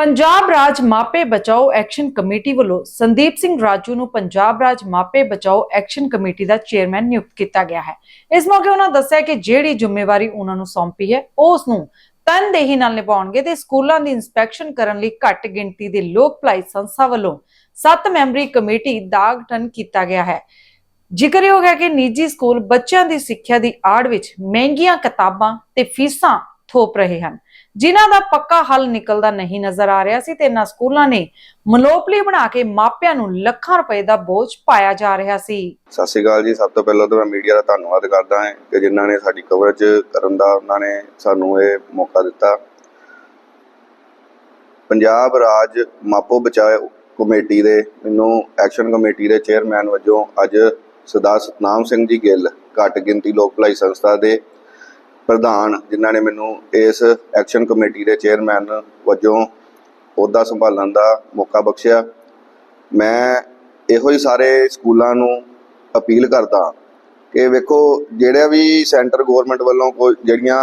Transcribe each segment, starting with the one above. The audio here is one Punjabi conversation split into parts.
ਪੰਜਾਬ ਰਾਜ ਮਾਪੇ ਬਚਾਓ ਐਕਸ਼ਨ ਕਮੇਟੀ ਵੱਲੋਂ ਸੰਦੀਪ ਸਿੰਘ ਰਾਜੂ ਨੂੰ ਪੰਜਾਬ ਰਾਜ ਮਾਪੇ ਬਚਾਓ ਐਕਸ਼ਨ ਕਮੇਟੀ ਦਾ ਚੇਅਰਮੈਨ ਨਿਯੁਕਤ ਕੀਤਾ ਗਿਆ ਹੈ। ਇਸ ਮੌਕੇ ਉਹਨਾਂ ਦੱਸਿਆ ਕਿ ਜਿਹੜੀ ਜ਼ਿੰਮੇਵਾਰੀ ਉਹਨਾਂ ਨੂੰ ਸੌਂਪੀ ਹੈ ਉਹ ਉਸ ਨੂੰ ਤਨਦੇਹੀ ਨਾਲ ਨਿਭਾਉਣਗੇ ਤੇ ਸਕੂਲਾਂ ਦੀ ਇਨਸਪੈਕਸ਼ਨ ਕਰਨ ਲਈ ਘੱਟ ਗਿਣਤੀ ਦੇ ਲੋਕ ਭਲਾਈ ਸੰਸਥਾ ਵੱਲੋਂ 7 ਮੈਂਬਰੀ ਕਮੇਟੀ ਦਾ ਗਠਨ ਕੀਤਾ ਗਿਆ ਹੈ। ਜ਼ਿਕਰਯੋਗ ਹੈ ਕਿ ਨਿੱਜੀ ਸਕੂਲ ਬੱਚਿਆਂ ਦੀ ਸਿੱਖਿਆ ਦੀ ਆੜ ਵਿੱਚ ਮਹਿੰਗੀਆਂ ਕਿਤਾਬਾਂ ਤੇ ਫੀਸਾਂ ਥੋਪ ਰਹੇ ਹਨ। ਜਿਨ੍ਹਾਂ ਦਾ ਪੱਕਾ ਹੱਲ ਨਿਕਲਦਾ ਨਹੀਂ ਨਜ਼ਰ ਆ ਰਿਹਾ ਸੀ ਤੇ ਇਹਨਾਂ ਸਕੂਲਾਂ ਨੇ ਮਨੋਪਲੀ ਬਣਾ ਕੇ ਮਾਪਿਆਂ ਨੂੰ ਲੱਖਾਂ ਰੁਪਏ ਦਾ ਬੋਝ ਪਾਇਆ ਜਾ ਰਿਹਾ ਸੀ। ਸਤਿ ਸ਼੍ਰੀ ਅਕਾਲ ਜੀ। ਸਭ ਤੋਂ ਪਹਿਲਾਂ ਤਾਂ ਮੈਂ ਮੀਡੀਆ ਦਾ ਧੰਨਵਾਦ ਕਰਦਾ ਹਾਂ ਕਿ ਜਿਨ੍ਹਾਂ ਨੇ ਸਾਡੀ ਕਵਰੇਜ ਕਰਨ ਦਾ, ਉਹਨਾਂ ਨੇ ਸਾਨੂੰ ਇਹ ਮੌਕਾ ਦਿੱਤਾ। ਪੰਜਾਬ ਰਾਜ ਮਾਪੋ ਬਚਾਓ ਕਮੇਟੀ ਦੇ, ਮੈਨੂੰ ਐਕਸ਼ਨ ਕਮੇਟੀ ਦੇ ਚੇਅਰਮੈਨ ਵਜੋਂ ਅੱਜ ਸਰਦਾਰ ਸਤਨਾਮ ਸਿੰਘ ਜੀ ਗਿੱਲ, ਘੱਟ ਗਿਣਤੀ ਲੋਕ ਭਲਾਈ ਸੰਸਥਾ ਦੇ ਪ੍ਰਧਾਨ ਜਿਨ੍ਹਾਂ ਨੇ ਮੈਨੂੰ ਇਸ ਐਕਸ਼ਨ ਕਮੇਟੀ ਦੇ ਚੇਅਰਮੈਨ ਵਜੋਂ ਅਹੁਦਾ ਸੰਭਾਲਣ ਦਾ ਮੌਕਾ ਬਖਸ਼ਿਆ। ਮੈਂ ਇਹੋ ਹੀ ਸਾਰੇ ਸਕੂਲਾਂ ਨੂੰ ਅਪੀਲ ਕਰਦਾ ਕਿ ਵੇਖੋ ਜਿਹੜਾ ਵੀ ਸੈਂਟਰ ਗਵਰਨਮੈਂਟ ਵੱਲੋਂ ਕੋਈ ਜਿਹੜੀਆਂ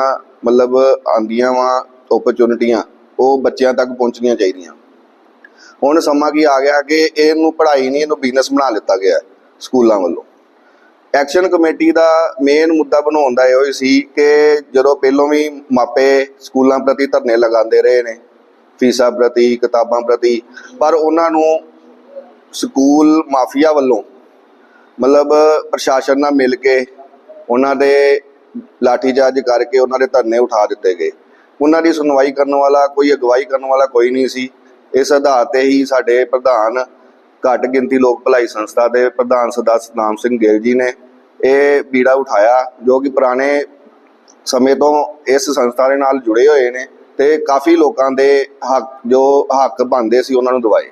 ਮਤਲਬ ਆਂਦੀਆਂ ਵਾ ਓਪਰਚੁਨਿਟੀਆਂ ਉਹ ਬੱਚਿਆਂ ਤੱਕ ਪਹੁੰਚਣੀਆਂ ਚਾਹੀਦੀਆਂ। ਹੁਣ ਸਮਾਂ ਕੀ ਆ ਗਿਆ ਕਿ ਇਹਨੂੰ ਪੜ੍ਹਾਈ ਨਹੀਂ, ਇਹਨੂੰ ਬਿਜ਼ਨਸ ਬਣਾ ਲਿੱਤਾ ਗਿਆ ਸਕੂਲਾਂ ਵੱਲੋਂ। ਐਕਸ਼ਨ ਕਮੇਟੀ ਦਾ ਮੇਨ ਮੁੱਦਾ ਬਣਾਉਣ ਦਾ ਇਹੋ ਹੀ ਸੀ ਕਿ ਜਦੋਂ ਪਹਿਲੋਂ ਵੀ ਮਾਪੇ ਸਕੂਲਾਂ ਪ੍ਰਤੀ ਧਰਨੇ ਲਗਾਉਂਦੇ ਰਹੇ ਨੇ, ਫੀਸਾਂ ਪ੍ਰਤੀ, ਕਿਤਾਬਾਂ ਪ੍ਰਤੀ, ਪਰ ਉਹਨਾਂ ਨੂੰ ਸਕੂਲ ਮਾਫੀਆ ਵੱਲੋਂ ਮਤਲਬ ਪ੍ਰਸ਼ਾਸਨ ਨਾਲ ਮਿਲ ਕੇ ਉਹਨਾਂ ਦੇ ਲਾਠੀਚਾਰਜ ਕਰਕੇ ਉਹਨਾਂ ਦੇ ਧਰਨੇ ਉਠਾ ਦਿੱਤੇ ਗਏ। ਉਹਨਾਂ ਦੀ ਸੁਣਵਾਈ ਕਰਨ ਵਾਲਾ ਕੋਈ, ਅਗਵਾਈ ਕਰਨ ਵਾਲਾ ਕੋਈ ਨਹੀਂ ਸੀ। ਇਸ ਆਧਾਰ ਤੇ ਹੀ ਸਾਡੇ ਪ੍ਰਧਾਨ ਘੱਟ ਗਿਣਤੀ ਲੋਕ ਭਲਾਈ ਸੰਸਥਾ ਦੇ ਪ੍ਰਧਾਨ ਸਰਦਾਰ ਸਤਨਾਮ ਸਿੰਘ ਗਿੱਲ ਜੀ ਨੇ ਇਹ ਬੀੜਾ ਉਠਾਇਆ, ਜੋ ਕਿ ਪੁਰਾਣੇ ਸਮੇਂ ਤੋਂ ਇਸ ਸੰਸਥਾ ਦੇ ਨਾਲ ਜੁੜੇ ਹੋਏ ਨੇ ਤੇ ਕਾਫੀ ਲੋਕਾਂ ਦੇ ਹੱਕ, ਜੋ ਹੱਕ ਬਣਦੇ ਸੀ ਉਹਨਾਂ ਨੂੰ ਦਵਾਏ।